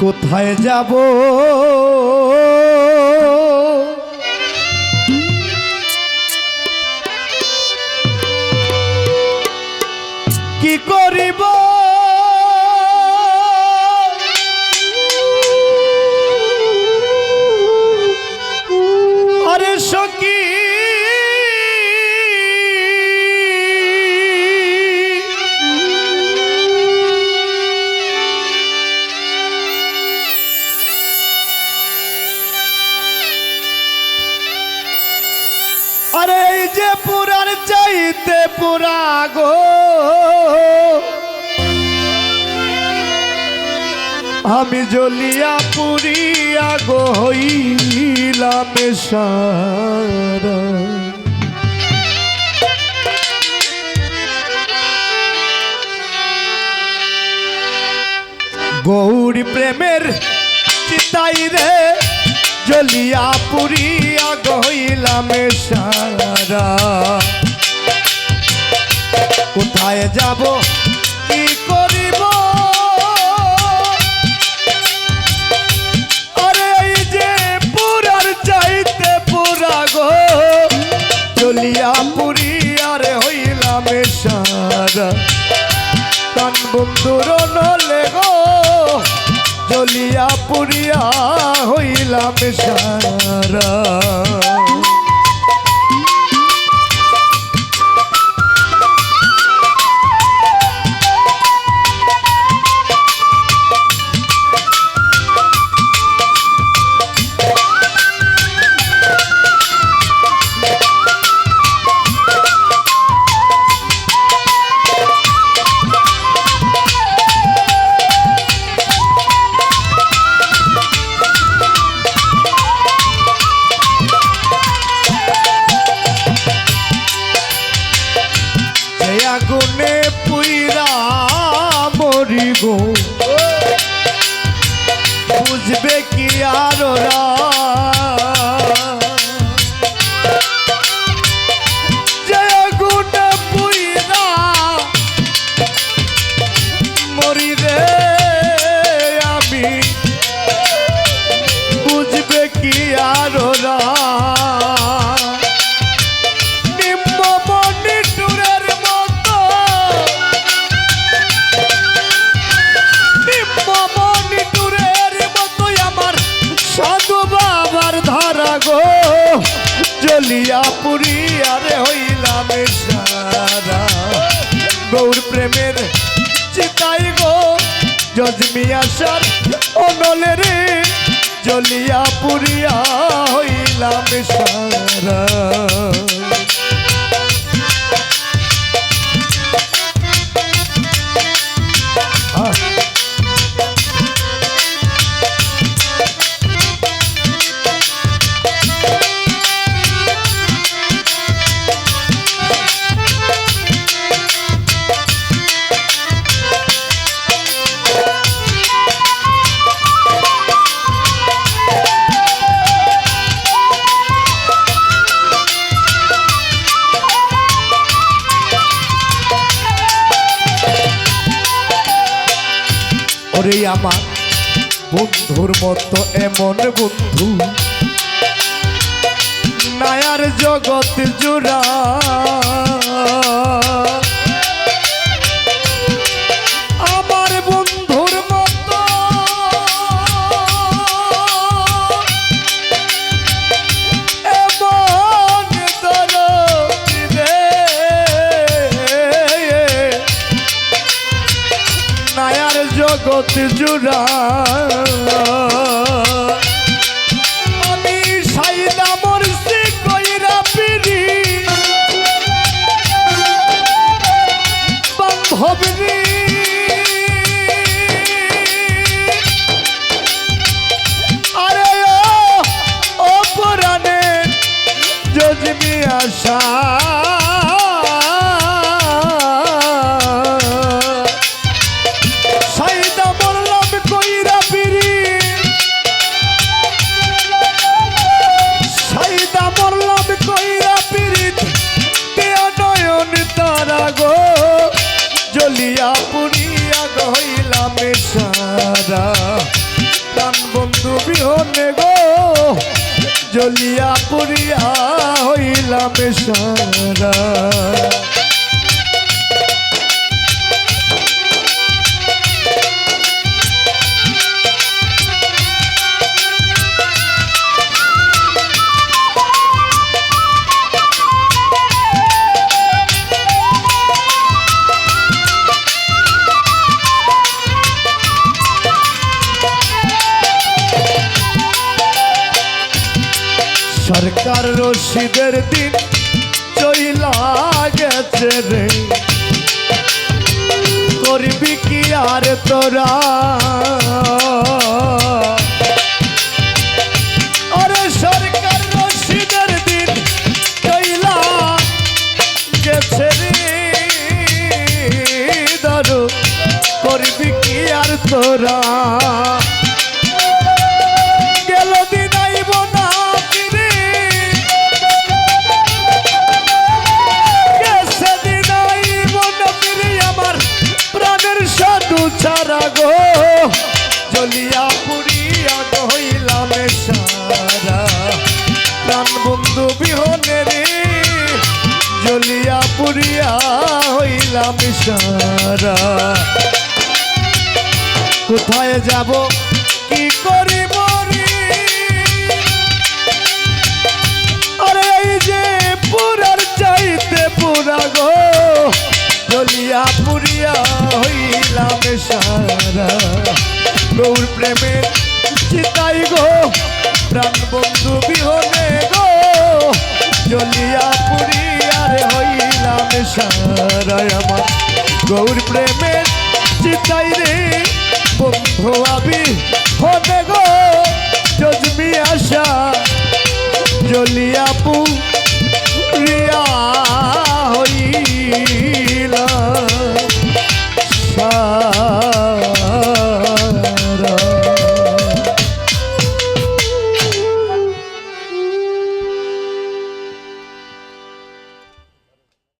কোথায় যাব? আরে এই যে পুরার চাইতে পুরা গো। আমি জ্বলিয়া পুরিয়া গো হইলাম সারা গৌরী প্রেমের চিতাই রে জ্বলিয়া পুরিয়া গইলাম সারা কোথায় যাব, কি করিব? আরে এই যে পুরার চাইতে পুরা গো জ্বলিয়া পুরিয়ার হইলাম সারা কান বন্ধুর নলে গো জ্বলিয়া পুরিয়া হইলাম সারা বুঝবে কি আর জ্বলিয়া আরে হইলাম সারা। গৌর প্রেমের চিতাই গো জজমিয়া সার অনলে রে, জ্বলিয়া পুরিয়া হইলাম সারা। ওরে আমার বন্ধুর মতো এমন বন্ধু। নায়ার জগৎ জোড়া। নায়ার জগৎ জুড়া। হইলাম সারা প্রাণ বন্ধু বিহনে গো জ্বলিয়া পুরিয়া হইলাম সারা সরকার রশিদের দিন চইলা গেছে রে। করবি কি আর তোরা? আরে সরকার রশিদের আর তোরা? গো জ্বলিয়া পুরিয়া হইলাম সারা। প্রাণ বন্ধু বিহনে রে জ্বলিয়া পুরিয়া হইলাম সারা। কোথায় যাব, কি করি গৌর প্রেমে চিতাই গো, প্রাণ বন্ধু বিহনে গো, জ্বলিয়া পুরিয়ার হইলাম সারায় গৌর প্রেমে চিতাই রে, বন্ধু আবি হনে গো জজমি আশা জলিয়া পুরিয়া